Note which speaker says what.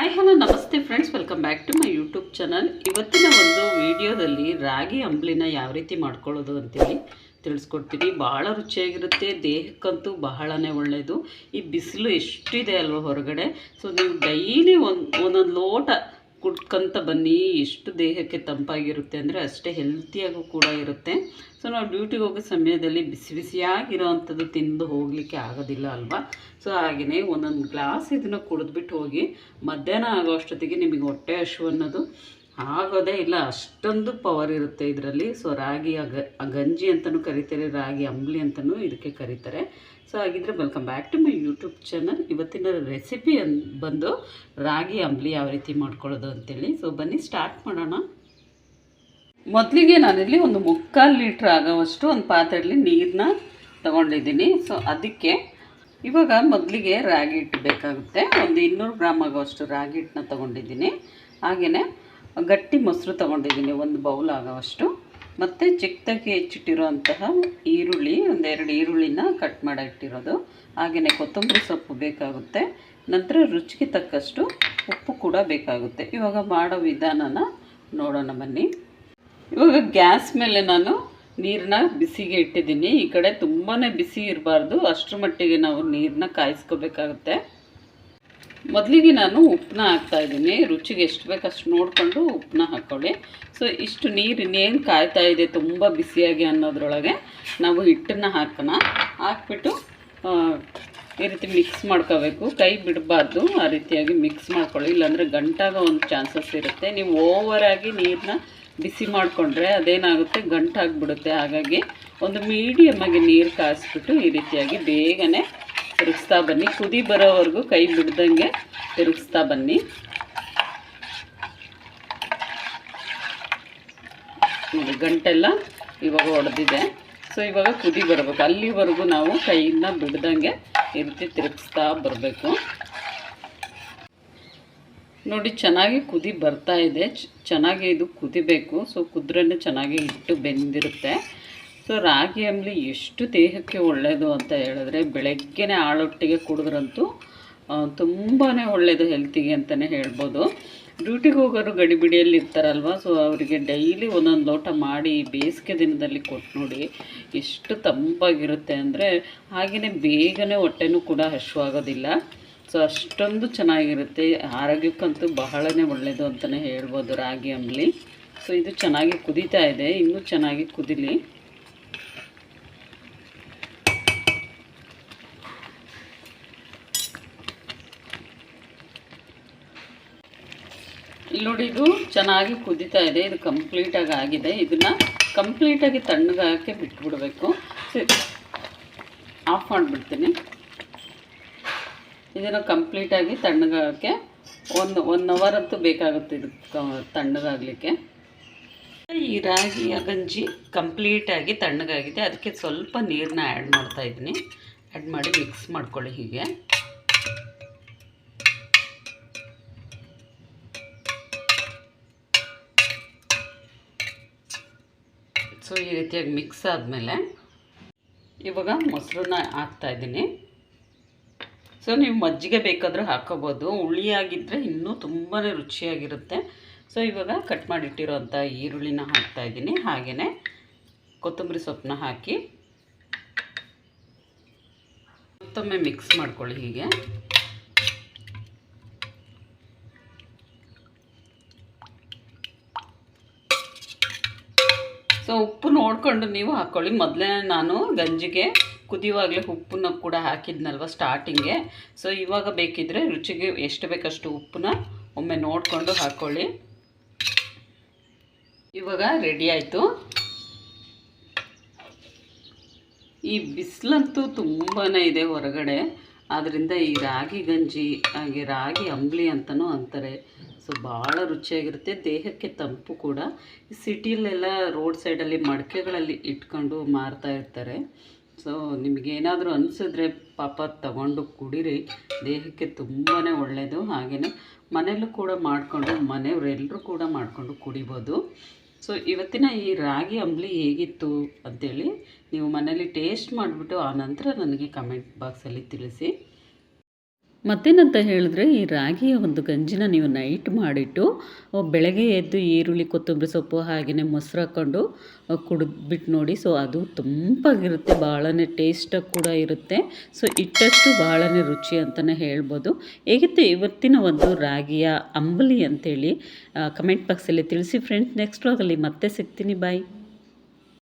Speaker 1: Hi hello ನಮಸ್ತೆ friends welcome back to my YouTube channel ಇವತ್ತಿನ ಒಂದು ವಿಡಿಯೋದಲ್ಲಿ ರಾಗಿ ಅಂಬ್ಲಿನ ಯಾವ ರೀತಿ ಮಾಡ್ಕೊಳ್ಳೋದು ಅಂತೇಳಿ ತಿಳಿಸ್ಕೊಡ್ತೀನಿ. ಭಾಳ ರುಚಿಯಾಗಿರುತ್ತೆ. ದೇಹಕ್ಕಂತೂ ಬಹಳನೇ ಒಳ್ಳೆಯದು ಈ ಬಿಸಿಲು ಎಷ್ಟಿದೆ ಅಲ್ವ ಹೊರಗಡೆ? ಸೊ ನೀವು ಡೈಲಿ ಒಂದು, ಒಂದೊಂದು ಲೋಟ ಕುಡ್ಕೊಂತ ಬನ್ನಿ ಎಷ್ಟು ದೇಹಕ್ಕೆ ತಂಪಾಗಿರುತ್ತೆ ಅಂದರೆ ಅಷ್ಟೇ ಹೆಲ್ತಿಯಾಗೂ ಕೂಡ ಇರುತ್ತೆ. ಸೊ ನಾವು ಡ್ಯೂಟಿಗೆ ಹೋಗೋ ಸಮಯದಲ್ಲಿ ಬಿಸಿ ಬಿಸಿಯಾಗಿರೋ ಅಂಥದ್ದು ತಿಂದು ಹೋಗಲಿಕ್ಕೆ ಆಗೋದಿಲ್ಲ ಅಲ್ವಾ? ಸೊ ಹಾಗೆಯೇ ಒಂದೊಂದು ಗ್ಲಾಸ್ ಇದನ್ನು ಕುಡಿದ್ಬಿಟ್ಟು ಹೋಗಿ ಮಧ್ಯಾಹ್ನ ಆಗೋ ಅಷ್ಟೊತ್ತಿಗೆ ನಿಮಗೆ ಹೊಟ್ಟೆ ಹಶು ಅನ್ನೋದು ಆಗೋದೇ ಇಲ್ಲ, ಅಷ್ಟೊಂದು ಪವರ್ ಇರುತ್ತೆ ಇದರಲ್ಲಿ. ಸೊ ರಾಗಿ ಅಗ ಗಂಜಿ ಅಂತಲೂ ಕರೀತಾರೆ, ರಾಗಿ ಅಂಬ್ಲಿ ಅಂತಲೂ ಇದಕ್ಕೆ ಕರೀತಾರೆ. ಸೊ ಹಾಗಿದ್ರೆ welcome back to my YouTube channel ಇವತ್ತಿನ ರೆಸಿಪಿ ಅನ್, ಬಂದು ರಾಗಿ ಅಂಬ್ಲಿ ಯಾವ ರೀತಿ ಮಾಡ್ಕೊಳ್ಳೋದು ಅಂತೇಳಿ. ಸೊ ಬನ್ನಿ ಸ್ಟಾರ್ಟ್ ಮಾಡೋಣ. ಮೊದಲಿಗೆ ನಾನಿಲ್ಲಿ ಒಂದು ಮುಕ್ಕಾಲು ಲೀಟ್ರ್ ಆಗೋವಷ್ಟು ಒಂದು ಪಾತ್ರೆಯಲ್ಲಿ ನೀರನ್ನ ತಗೊಂಡಿದ್ದೀನಿ. ಸೊ ಅದಕ್ಕೆ ಇವಾಗ ಮೊದಲಿಗೆ ರಾಗಿ ಹಿಟ್ಟು ಬೇಕಾಗುತ್ತೆ. ಒಂದು ಇನ್ನೂರು ಗ್ರಾಮ್ ಆಗೋವಷ್ಟು ರಾಗಿ ಹಿಟ್ಟನ್ನ ತೊಗೊಂಡಿದ್ದೀನಿ. ಹಾಗೆಯೇ ಗಟ್ಟಿ ಮೊಸರು ತೊಗೊಂಡಿದ್ದೀನಿ, ಒಂದು ಬೌಲ್ ಆಗೋವಷ್ಟು. ಮತ್ತು ಚಿಕ್ಕದಾಗಿ ಹೆಚ್ಚಿಟ್ಟಿರುವಂತಹ ಈರುಳ್ಳಿ ಒಂದೆರಡು ಈರುಳ್ಳಿನ ಕಟ್ ಮಾಡಿ ಇಟ್ಟಿರೋದು. ಹಾಗೆಯೇ ಕೊತ್ತಂಬರಿ ಸೊಪ್ಪು ಬೇಕಾಗುತ್ತೆ. ನಂತರ ರುಚಿಗೆ ತಕ್ಕಷ್ಟು ಉಪ್ಪು ಕೂಡ ಬೇಕಾಗುತ್ತೆ. ಇವಾಗ ಮಾಡೋ ವಿಧಾನನ ನೋಡೋಣ ಬನ್ನಿ. ಇವಾಗ ಗ್ಯಾಸ್ ಮೇಲೆ ನಾನು ನೀರನ್ನ ಬಿಸಿಗೆ ಇಟ್ಟಿದ್ದೀನಿ. ಈ ಕಡೆ ತುಂಬಾ ಬಿಸಿ ಇರಬಾರ್ದು. ಅಷ್ಟರ ಮಟ್ಟಿಗೆ ನಾವು ನೀರನ್ನ ಕಾಯಿಸ್ಕೋಬೇಕಾಗುತ್ತೆ. ಮೊದಲಿಗೆ ನಾನು ಉಪ್ಪನ್ನ ಹಾಕ್ತಾಯಿದ್ದೀನಿ ರುಚಿಗೆ ಎಷ್ಟು ಬೇಕು ಅಷ್ಟು ನೋಡಿಕೊಂಡು ಉಪ್ಪನ್ನ ಹಾಕ್ಕೊಳ್ಳಿ ಸೊ ಇಷ್ಟು ನೀರು ಇನ್ನೇನು ಕಾಯ್ತಾ ಇದೆ ತುಂಬ ಬಿಸಿಯಾಗಿ ಅನ್ನೋದ್ರೊಳಗೆ ನಾವು ಹಿಟ್ಟನ್ನು ಹಾಕೋಣ. ಹಾಕ್ಬಿಟ್ಟು ಈ ರೀತಿ ಮಿಕ್ಸ್ ಮಾಡ್ಕೋಬೇಕು. ಕೈ ಬಿಡಬಾರ್ದು. ಆ ರೀತಿಯಾಗಿ ಮಿಕ್ಸ್ ಮಾಡ್ಕೊಳ್ಳಿ. ಇಲ್ಲಾಂದರೆ ಗಂಟಾಗೋ ಒಂದು ಚಾನ್ಸಸ್ ಇರುತ್ತೆ. ನೀವು ಓವರಾಗಿ ನೀರನ್ನ ಬಿಸಿ ಮಾಡಿಕೊಂಡ್ರೆ ಅದೇನಾಗುತ್ತೆ? ಗಂಟಾಗ್ಬಿಡುತ್ತೆ. ಹಾಗಾಗಿ ಒಂದು ಮೀಡಿಯಮ್ಮಾಗಿ ನೀರು ಕಾಯಿಸ್ಬಿಟ್ಟು ಈ ರೀತಿಯಾಗಿ ಬೇಗನೆ ತಿರುಗಿಸ್ತಾ ಬನ್ನಿ. ಕುದಿ ಬರೋವರೆಗೂ ಕೈ ಬಿಡ್ದಂಗೆ ತಿರುಗಿಸ್ತಾ ಬನ್ನಿ. ನೋಡಿ, ಗಂಟೆಲ್ಲ ಇವಾಗ ಒಡೆದಿದೆ. ಸೊ ಇವಾಗ ಕುದಿ ಬರಬೇಕು. ಅಲ್ಲಿವರೆಗೂ ನಾವು ಕೈಯಿಂದ ಬಿಡ್ದಂಗೆ ಈ ತಿರುಗಿಸ್ತಾ ಬರಬೇಕು. ನೋಡಿ, ಚೆನ್ನಾಗಿ ಕುದಿ ಬರ್ತಾ ಇದೆ. ಚೆನ್ನಾಗಿ ಇದು ಕುದಿಬೇಕು. ಸೊ ಕುದ್ರೇ ಚೆನ್ನಾಗಿ ಹಿಟ್ಟು ಬೆಂದಿರುತ್ತೆ. ಸೊ ರಾಗಿ ಅಂಬಲಿ ಎಷ್ಟು ದೇಹಕ್ಕೆ ಒಳ್ಳೆಯದು ಅಂತ ಹೇಳಿದ್ರೆ ಬೆಳಗ್ಗೆನೇ ಆಳೊಟ್ಟಿಗೆ ಕುಡಿದ್ರಂತೂ ತುಂಬಾ ಒಳ್ಳೆಯದು ಹೆಲ್ತಿಗೆ ಅಂತಲೇ ಹೇಳ್ಬೋದು. ಡ್ಯೂಟಿಗೆ ಹೋಗೋರು ಗಡಿಬಿಡಿಯಲ್ಲಿ ಇರ್ತಾರಲ್ವ ಸೊ ಅವರಿಗೆ ಡೈಲಿ ಒಂದೊಂದು ಲೋಟ ಮಾಡಿ ಬೇಸಿಗೆ ದಿನದಲ್ಲಿ ಕೊಟ್ಟು ನೋಡಿ ಎಷ್ಟು ತಂಪಾಗಿರುತ್ತೆ ಅಂದರೆ ಹಾಗೆಯೇ ಬೇಗನೆ ಹೊಟ್ಟೆನೂ ಕೂಡ ಹಶುವಾಗೋದಿಲ್ಲ. ಸೊ ಅಷ್ಟೊಂದು ಚೆನ್ನಾಗಿರುತ್ತೆ, ಆರೋಗ್ಯಕ್ಕಂತೂ ಬಹಳನೇ ಒಳ್ಳೆಯದು ಅಂತಲೇ ಹೇಳ್ಬೋದು ರಾಗಿ ಅಂಬಲಿ. ಸೊ ಇದು ಚೆನ್ನಾಗಿ ಕುದೀತಾ ಇದೆ, ಇನ್ನೂ ಚೆನ್ನಾಗಿ ಕುದಿಲಿ. ಇಲ್ಲಿ ನೋಡಿ ಇದು ಚೆನ್ನಾಗಿ ಕುದೀತಾ ಇದೆ. ಇದು ಕಂಪ್ಲೀಟಾಗಿ ಆಗಿದೆ. ಇದನ್ನು ಕಂಪ್ಲೀಟಾಗಿ ತಣ್ಣಗಾಕೆ ಬಿಟ್ಬಿಡಬೇಕು. ಸರಿ ಆಫ್ ಮಾಡಿಬಿಡ್ತೀನಿ. ಇದನ್ನು ಕಂಪ್ಲೀಟಾಗಿ ತಣ್ಣಗಾಗಕ್ಕೆ ಒಂದು ಒನ್ ಅವರ್ ಅಂತೂ ಬೇಕಾಗುತ್ತೆ ಇದು ತಣ್ಣಗಾಗಲಿಕ್ಕೆ ಈ ರಾಗಿಯ ಗಂಜಿ ಕಂಪ್ಲೀಟಾಗಿ ತಣ್ಣಗಾಗಿದೆ. ಅದಕ್ಕೆ ಸ್ವಲ್ಪ ನೀರನ್ನ ಆ್ಯಡ್ ಮಾಡ್ತಾ ಇದ್ದೀನಿ. ಆ್ಯಡ್ ಮಾಡಿ ಮಿಕ್ಸ್ ಮಾಡ್ಕೊಳ್ಳಿ ಹೀಗೆ. ಸೊ, ಈ ರೀತಿಯಾಗಿ ಮಿಕ್ಸ್ ಆದಮೇಲೆ ಇವಾಗ ಮೊಸರನ್ನ ಹಾಕ್ತಾಯಿದ್ದೀನಿ ಸೊ, ನೀವು ಮಜ್ಜಿಗೆ ಬೇಕಾದರೂ ಹಾಕೋಬೋದು. ಹುಳಿಯಾಗಿದ್ದರೆ ಇನ್ನೂ ತುಂಬಾ ರುಚಿಯಾಗಿರುತ್ತೆ. ಸೊ, ಇವಾಗ ಕಟ್ ಮಾಡಿಟ್ಟಿರೋಂಥ ಈರುಳ್ಳಿನ ಹಾಕ್ತಾಯಿದ್ದೀನಿ ಹಾಗೆಯೇ ಕೊತ್ತಂಬರಿ ಸೊಪ್ಪನ್ನ ಹಾಕಿ ಮತ್ತೊಮ್ಮೆ ಮಿಕ್ಸ್ ಮಾಡ್ಕೊಳ್ಳಿ ಹೀಗೆ. ಸೊ ಉಪ್ಪು ನೋಡಿಕೊಂಡು ನೀವು ಹಾಕ್ಕೊಳ್ಳಿ ಮೊದಲೇ ನಾನು ಗಂಜಿಗೆ, ಕುದಿಯುವಾಗಲೇ ಉಪ್ಪನ್ನ ಕೂಡ ಹಾಕಿದ್ನಲ್ವ ಸ್ಟಾರ್ಟಿಂಗೆ ಸೊ ಇವಾಗ ಬೇಕಿದ್ದರೆ ರುಚಿಗೆ ಎಷ್ಟು ಬೇಕಷ್ಟು ಉಪ್ಪನ್ನ ಒಮ್ಮೆ ನೋಡಿಕೊಂಡು ಹಾಕ್ಕೊಳ್ಳಿ ಇವಾಗ ರೆಡಿ ಆಯಿತು. ಈ ಬಿಸಿಲಂತೂ ತುಂಬಾ ಇದೆ ಹೊರಗಡೆ. ಆದ್ದರಿಂದ ಈ ರಾಗಿ ಗಂಜಿ, ಹಾಗೆ ರಾಗಿ ಅಂಬ್ಲಿ ಅಂತಲೂ ಅಂತಾರೆ. ಸೊ ಭಾಳ ರುಚಿಯಾಗಿರುತ್ತೆ. ದೇಹಕ್ಕೆ ತಂಪು ಕೂಡ. ಸಿಟಿಲೆಲ್ಲ ರೋಡ್ ಸೈಡಲ್ಲಿ ಮಡಕೆಗಳಲ್ಲಿ ಇಟ್ಕೊಂಡು ಮಾರ್ತಾ ಇರ್ತಾರೆ. ಸೊ ನಿಮಗೇನಾದರೂ ಅನಿಸಿದ್ರೆ ಪಾಪ ತಗೊಂಡು ಕುಡೀರಿ. ದೇಹಕ್ಕೆ ತುಂಬಾ ಒಳ್ಳೆಯದು ಹಾಗೆಯೇ ಮನೆಯಲ್ಲೂ ಕೂಡ ಮಾಡಿಕೊಂಡು, ಮನೆಯವರೆಲ್ಲರೂ ಕೂಡ ಮಾಡಿಕೊಂಡು ಕುಡಿಬೋದು. ಸೊ ಇವತ್ತಿನ ಈ ರಾಗಿ ಅಂಬ್ಲಿ ಹೇಗಿತ್ತು ಅಂತೇಳಿ ನೀವು ಮನೇಲಿ ಟೇಸ್ಟ್ ಮಾಡಿಬಿಟ್ಟು ಆ ನಂತರ ನನಗೆ ಕಮೆಂಟ್ ಬಾಕ್ಸಲ್ಲಿ ತಿಳಿಸಿ. ಮತ್ತೇನಂತ ಹೇಳಿದ್ರೆ, ಈ ರಾಗಿಯ ಒಂದು ಗಂಜಿನ ನೀವು ನೈಟ್ ಮಾಡಿಟ್ಟು ಬೆಳಗ್ಗೆ ಎದ್ದು ಈರುಳ್ಳಿ, ಕೊತ್ತಂಬರಿ ಸೊಪ್ಪು ಹಾಗೆಯೇ ಮೊಸರು ಹಾಕ್ಕೊಂಡು ಕುಡಿದ್ಬಿಟ್ಟು ನೋಡಿ. ಸೊ ಅದು ತುಂಬಾಗಿರುತ್ತೆ ಭಾಳನೇ ಟೇಸ್ಟಾಗಿ ಕೂಡ ಇರುತ್ತೆ. ಸೊ ಇಟ್ಟಷ್ಟು ಭಾಳನೇ ರುಚಿ ಅಂತಲೇ ಹೇಳ್ಬೋದು. ಹೇಗಿತ್ತು ಇವತ್ತಿನ ಒಂದು ರಾಗಿಯ ಅಂಬಲಿ ಅಂತೇಳಿ ಕಮೆಂಟ್ ಬಾಕ್ಸಲ್ಲಿ ತಿಳಿಸಿ. ಫ್ರೆಂಡ್ಸ್ ನೆಕ್ಸ್ಟ್ ವಾಗಲ್ಲಿ ಮತ್ತೆ ಸಿಗ್ತೀನಿ. ಬಾಯ್